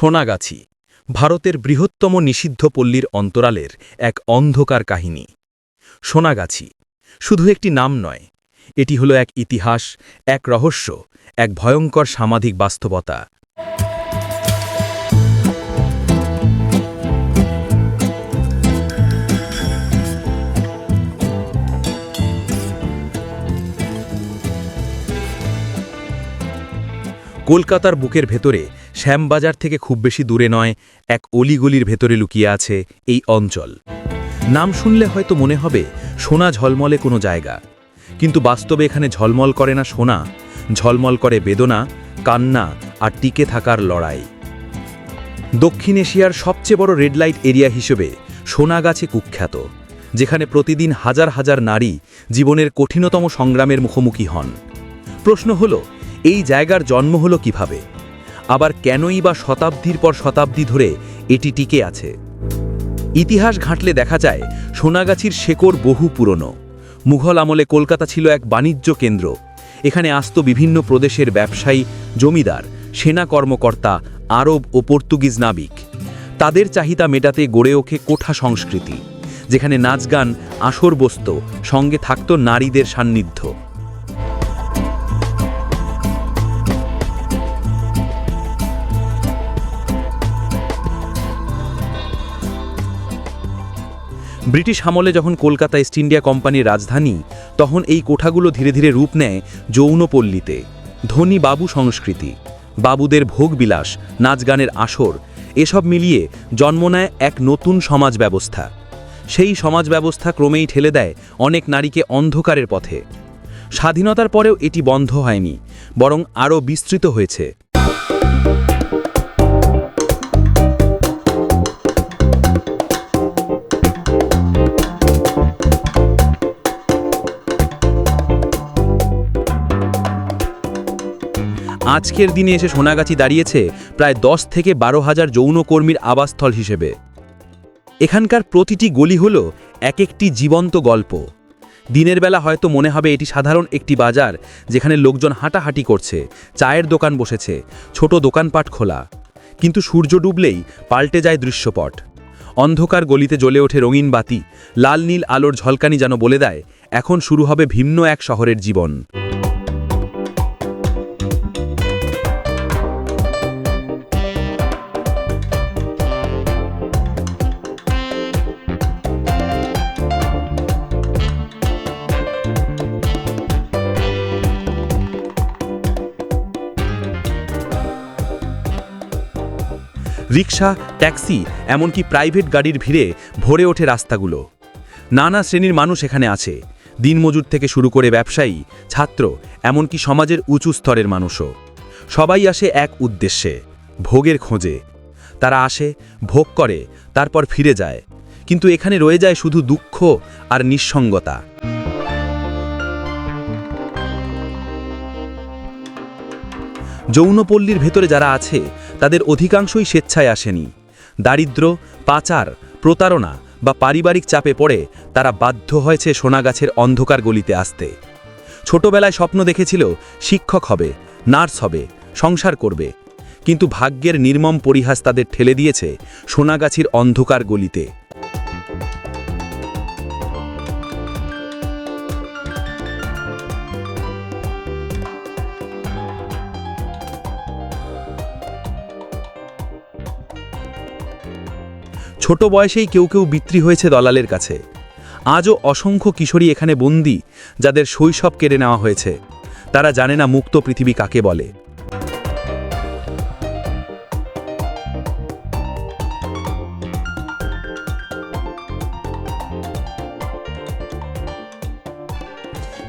সোনাগাছি, ভারতের বৃহত্তম নিষিদ্ধ পল্লীর অন্তরালের এক অন্ধকার কাহিনী। সোনাগাছি শুধু একটি নাম নয়, এটি হলো এক ইতিহাস, এক রহস্য, এক ভয়ঙ্কর সামাজিক বাস্তবতা। কলকাতার বুকের ভেতরে শ্যামবাজার থেকে খুব বেশি দূরে নয়, এক অলিগলির ভেতরে লুকিয়ে আছে এই অঞ্চল। নাম শুনলে হয়তো মনে হবে সোনা ঝলমলে কোনো জায়গা। কিন্তু বাস্তবে এখানে ঝলমল করে না সোনা, ঝলমল করে বেদনা, কান্না আর টিকে থাকার লড়াই। দক্ষিণ এশিয়ার সবচেয়ে বড় রেড লাইট এরিয়া হিসেবে সোনাগাছে কুখ্যাত, যেখানে প্রতিদিন হাজার হাজার নারী জীবনের কঠিনতম সংগ্রামের মুখোমুখি হন। প্রশ্ন হল এই জায়গার জন্ম হলো কীভাবে? আবার কেনই বা শতাব্দীর পর শতাব্দী ধরে এটি টিকে আছে? ইতিহাস ঘাঁটলে দেখা যায়, সোনাগাছির শেকড় বহু পুরনো। মুঘল আমলে কলকাতা ছিল এক বাণিজ্য কেন্দ্র। এখানে আসত বিভিন্ন প্রদেশের ব্যবসায়ী, জমিদার, সেনা কর্মকর্তা, আরব ও পর্তুগিজ নাবিক। তাদের চাহিদা মেটাতে গড়ে ওঠে কোঠা সংস্কৃতি, যেখানে নাচ গান, আসর বসত, সঙ্গে থাকত নারীদের সান্নিধ্য। ব্রিটিশ আমলে যখন কলকাতা ইস্ট ইন্ডিয়া কোম্পানির রাজধানী, তখন এই কোঠাগুলো ধীরে ধীরে রূপ নেয় যৌনপল্লীতে। ধনী বাবু সংস্কৃতি, বাবুদের ভোগবিলাস নাচ গানের আসর, এসব মিলিয়ে জন্ম নেয় এক নতুন সমাজ ব্যবস্থা। সেই সমাজ ব্যবস্থা ক্রমেই ঠেলে দেয় অনেক নারীকে অন্ধকারের পথে। স্বাধীনতার পরেও এটি বন্ধ হয়নি, বরং আরও বিস্তৃত হয়েছে। আজকের দিনে এসে সোনাগাছি দাঁড়িয়েছে প্রায় দশ থেকে বারো হাজার যৌনকর্মীর আবাসস্থল হিসেবে। এখানকার প্রতিটি গলি হল এক একটি জীবন্ত গল্প। দিনের বেলা হয়তো মনে হবে এটি সাধারণ একটি বাজার, যেখানে লোকজন হাঁটাহাঁটি করছে, চায়ের দোকান বসেছে, ছোট দোকানপাট খোলা। কিন্তু সূর্য ডুবলেই পাল্টে যায় দৃশ্যপট। অন্ধকার গলিতে জ্বলে ওঠে রঙিন বাতি, লাল নীল আলোর ঝলকানি যেন বলে দেয়, এখন শুরু হবে ভিন্ন এক শহরের জীবন। রিক্সা ট্যাক্সি, এমনকি প্রাইভেট গাড়ির ভিড়ে ভরে ওঠে রাস্তাগুলো। নানা শ্রেণির মানুষ এখানে আছে। দিনমজুর থেকে শুরু করে ব্যবসায়ী, ছাত্র, এমনকি সমাজের উঁচু স্তরের মানুষও। সবাই আসে এক উদ্দেশ্যে, ভোগের খোঁজে। তারা আসে, ভোগ করে, তারপর ফিরে যায়। কিন্তু এখানে রয়ে যায় শুধু দুঃখ আর নিঃসঙ্গতা। যৌনপল্লীর ভেতরে যারা আছে তাদের অধিকাংশই স্বেচ্ছায় আসেনি। দারিদ্র, পাচার, প্রতারণা বা পারিবারিক চাপে পড়ে তারা বাধ্য হয়েছে সোনাগাছের অন্ধকার গলিতে আসতে। ছোটবেলায় স্বপ্ন দেখেছিল শিক্ষক হবে, নার্স হবে, সংসার করবে। কিন্তু ভাগ্যের নির্মম পরিহাস তাদের ঠেলে দিয়েছে সোনাগাছির অন্ধকার গলিতে। ছোট বয়সেই কেউ কেউ বিক্রি হয়েছে দলালের কাছে। আজও অসংখ্য কিশোরী এখানে বন্দি, যাদের শৈশব কেড়ে নেওয়া হয়েছে। তারা জানে না মুক্ত পৃথিবী কাকে বলে।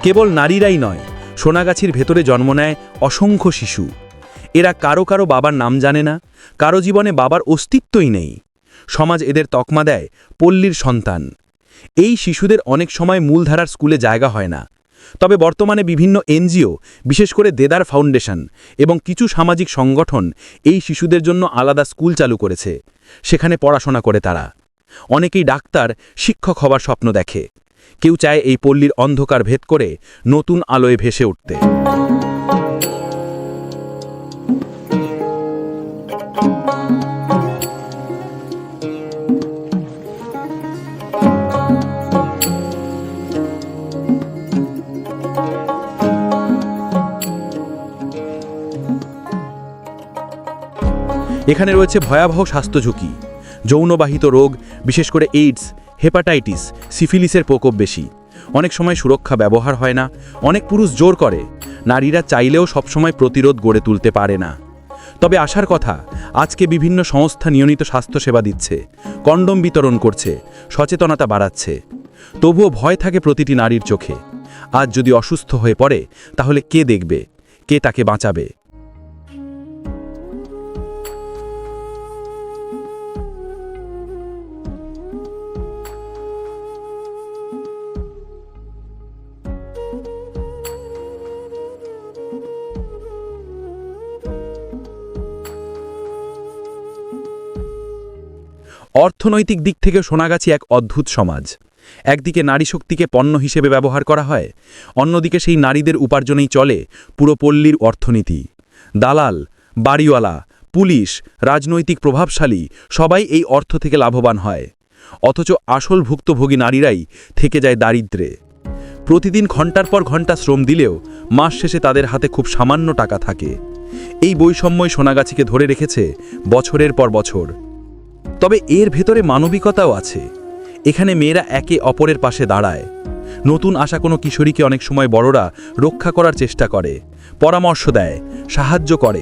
কেবল নারীরাই নয়, সোনাগাছির ভেতরে জন্ম নেয় অসংখ্য শিশু। এরা কারও কারও বাবার নাম জানে না, কারও জীবনে বাবার অস্তিত্বই নেই। সমাজ এদের তকমা দেয়, পল্লীর সন্তান। এই শিশুদের অনেক সময় মূলধারার স্কুলে জায়গা হয় না। তবে বর্তমানে বিভিন্ন এনজিও, বিশেষ করে দেদার ফাউন্ডেশন এবং কিছু সামাজিক সংগঠন এই শিশুদের জন্য আলাদা স্কুল চালু করেছে। সেখানে পড়াশোনা করে তারা। অনেকেই ডাক্তার, শিক্ষক হবার স্বপ্ন দেখে। কেউ চায় এই পল্লীর অন্ধকার ভেদ করে নতুন আলোয় ভেসে উঠতে। এখানে রয়েছে ভয়াবহ স্বাস্থ্য ঝুঁকি, যৌনবাহিত রোগ, বিশেষ করে এইডস হেপাটাইটিস সিফিলিসের প্রকোপ বেশি। অনেক সময় সুরক্ষা ব্যবহার হয় না, অনেক পুরুষ জোর করে, নারীরা চাইলেও সবসময় প্রতিরোধ গড়ে তুলতে পারে না। তবে আসার কথা, আজকে বিভিন্ন সংস্থা নিয়মিত স্বাস্থ্যসেবা দিচ্ছে, কন্ডম বিতরণ করছে, সচেতনতা বাড়াচ্ছে। তবুও ভয় থাকে প্রতিটি নারীর চোখে। আজ যদি অসুস্থ হয়ে পড়ে, তাহলে কে দেখবে? কে তাকে বাঁচাবে? অর্থনৈতিক দিক থেকে সোনাগাছি এক অদ্ভুত সমাজ। একদিকে নারী শক্তিকে পণ্য হিসেবে ব্যবহার করা হয়, অন্যদিকে সেই নারীদের উপার্জনেই চলে পুরো পল্লীর অর্থনীতি। দালাল, বাড়িওয়ালা, পুলিশ, রাজনৈতিক প্রভাবশালী সবাই এই অর্থ থেকে লাভবান হয়। অথচ আসল ভুক্তভোগী নারীরাই থেকে যায় দারিদ্রে। প্রতিদিন ঘণ্টার পর ঘণ্টা শ্রম দিলেও মাস শেষে তাদের হাতে খুব সামান্য টাকা থাকে। এই বৈষম্যই সোনাগাছিকে ধরে রেখেছে বছরের পর বছর। তবে এর ভেতরে মানবিকতাও আছে। এখানে মেয়েরা একে অপরের পাশে দাঁড়ায়। নতুন আসা কোনো কিশোরীকে অনেক সময় বড়রা রক্ষা করার চেষ্টা করে, পরামর্শ দেয়, সাহায্য করে।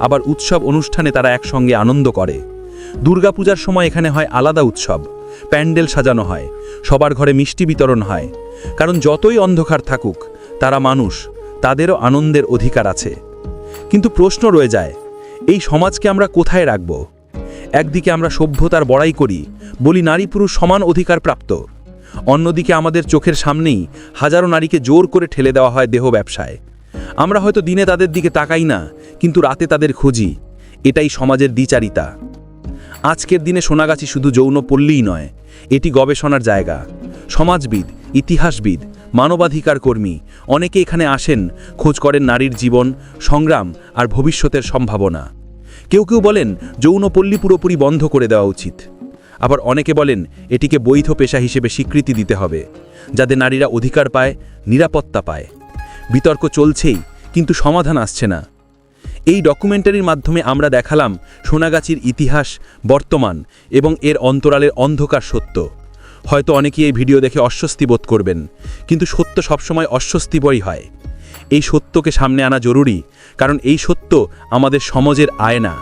আবার উৎসব অনুষ্ঠানে তারা একসঙ্গে আনন্দ করে। দুর্গাপূজার সময় এখানে হয় আলাদা উৎসব। প্যান্ডেল সাজানো হয়, সবার ঘরে মিষ্টি বিতরণ হয়। কারণ যতই অন্ধকার থাকুক, তারা মানুষ, তাদেরও আনন্দের অধিকার আছে। কিন্তু প্রশ্ন রয়ে যায়, এই সমাজকে আমরা কোথায় রাখব? একদিকে আমরা সভ্যতার বড়াই করি, বলি নারী পুরুষ সমান অধিকার প্রাপ্ত। অন্যদিকে আমাদের চোখের সামনেই হাজারো নারীকে জোর করে ঠেলে দেওয়া হয় দেহ ব্যবসায়। আমরা হয়তো দিনে তাদের দিকে তাকাই না, কিন্তু রাতে তাদের খুঁজি। এটাই সমাজের দ্বিচারিতা। আজকের দিনে সোনাগাছি শুধু যৌন পল্লীই নয়, এটি গবেষণার জায়গা। সমাজবিদ, ইতিহাসবিদ, মানবাধিকার কর্মী অনেকে এখানে আসেন, খোঁজ করেন নারীর জীবন, সংগ্রাম আর ভবিষ্যতের সম্ভাবনা। কেউ কেউ বলেন যৌনপল্লী পুরোপুরি বন্ধ করে দেওয়া উচিত। আবার অনেকে বলেন এটিকে বৈধ পেশা হিসেবে স্বীকৃতি দিতে হবে, যাতে নারীরা অধিকার পায়, নিরাপত্তা পায়। বিতর্ক চলছেই, কিন্তু সমাধান আসছে না। এই ডকুমেন্টারির মাধ্যমে আমরা দেখালাম সোনাগাছির ইতিহাস, বর্তমান এবং এর অন্তরালের অন্ধকার সত্য। হয়তো অনেকেই এই ভিডিও দেখে অস্বস্তি বোধ করবেন, কিন্তু সত্য সবসময় অস্বস্তিবই হয়। এই সত্যকে সামনে আনা জরুরি, কারণ এই সত্য আমাদের সমাজের আয়না।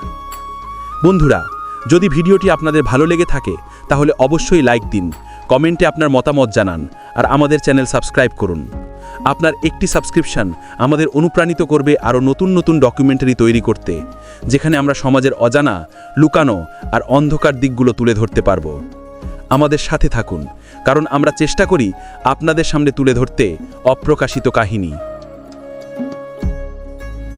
বন্ধুরা, যদি ভিডিওটি আপনাদের ভালো লেগে থাকে, তাহলে অবশ্যই লাইক দিন, কমেন্টে আপনার মতামত জানান, আর আমাদের চ্যানেল সাবস্ক্রাইব করুন। আপনার একটি সাবস্ক্রিপশন আমাদের অনুপ্রাণিত করবে আরও নতুন নতুন ডকুমেন্টারি তৈরি করতে, যেখানে আমরা সমাজের অজানা, লুকানো আর অন্ধকার দিকগুলো তুলে ধরতে পারব। আমাদের সাথে থাকুন, কারণ আমরা চেষ্টা করি আপনাদের সামনে তুলে ধরতে অপ্রকাশিত কাহিনী।